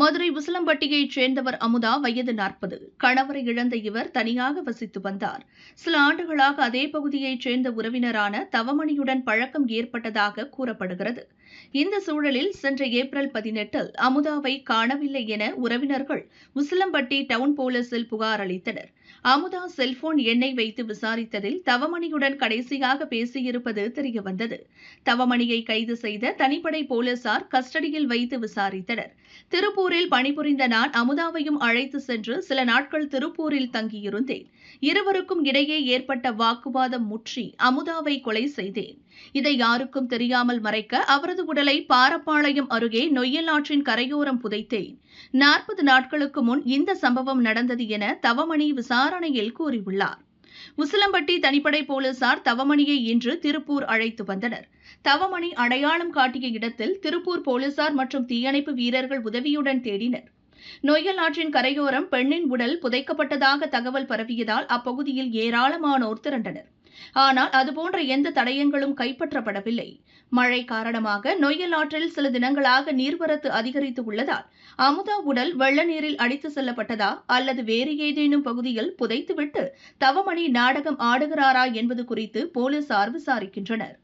மதுரை உசிலம்பட்டியைச் சேர்ந்தவர் அமுதா வயது நாற்பது. கணவரை இழந்த இவர் தனியாக வசித்து வந்தார். சில ஆண்டுகளாக அதே பகுதியைச் சேர்ந்த உறவினரான தவமணியுடன் பழக்கம் ஏற்பட்டதாக கூறப்படுகிறது. இந்த சூழலில் சென்ற ஏப்ரல் பதினெட்டில் அமுதாவை காணவில்லை என உறவினர்கள் உசிலம்பட்டி டவுன் போலீசில் புகார் அளித்தனர். அமுதா செல்போன் எண்ணை வைத்து விசாரித்ததில் தவமணியுடன் கடைசியாக பேசியிருப்பது தெரியவந்தது. தவமணியை கைது செய்த தனிப்படை போலீசார் கஸ்டடியில் வைத்து விசாரித்தனர். திருப்பூரில் பணிபுரிந்த நான் அமுதாவையும் அழைத்து சென்று சில நாட்கள் திருப்பூரில் தங்கியிருந்தேன். இருவருக்கும் இடையே ஏற்பட்ட வாக்குவாதம் முற்றி அமுதாவை கொலை செய்தேன். இதை யாருக்கும் தெரியாமல் மறைக்க அவரது உடலை பாரப்பாளையம் அருகே நொய்யல் ஆற்றின் கரையோரம் புதைத்தேன். நாற்பது நாட்களுக்கு முன் இந்த சம்பவம் நடந்தது என தவமணி விசாரணையில் கூறியுள்ளார். உசிலம்பட்டி தனிப்படை போலீசார் தவமணியை இன்று திருப்பூர் அழைத்து வந்தனர். தவமணி அடையாளம் காட்டிய இடத்தில் திருப்பூர் போலீசார் மற்றும் தீயணைப்பு வீரர்கள் உதவியுடன் தேடினர். நொய்யல் ஆற்றின் கரையோரம் பெண்ணின் உடல் புதைக்கப்பட்டதாக தகவல் பரவியதால் அப்பகுதியில் ஏராளமானோர் திரண்டனர். ஆனால் அதுபோன்ற எந்த தடயங்களும் கைப்பற்றப்படவில்லை. மழை காரணமாக நொய்யல் ஆற்றில் சில தினங்களாக நீர்வரத்து அதிகரித்து உள்ளதால் அமுதா உடல் வெள்ள நீரில் அடித்து செல்லப்பட்டதா அல்லது வேறு ஏதேனும் பகுதியில் புதைத்துவிட்டு தவமணி நாடகம் ஆடுகிறாரா என்பது குறித்து போலீசார் விசாரிக்கின்றனர்.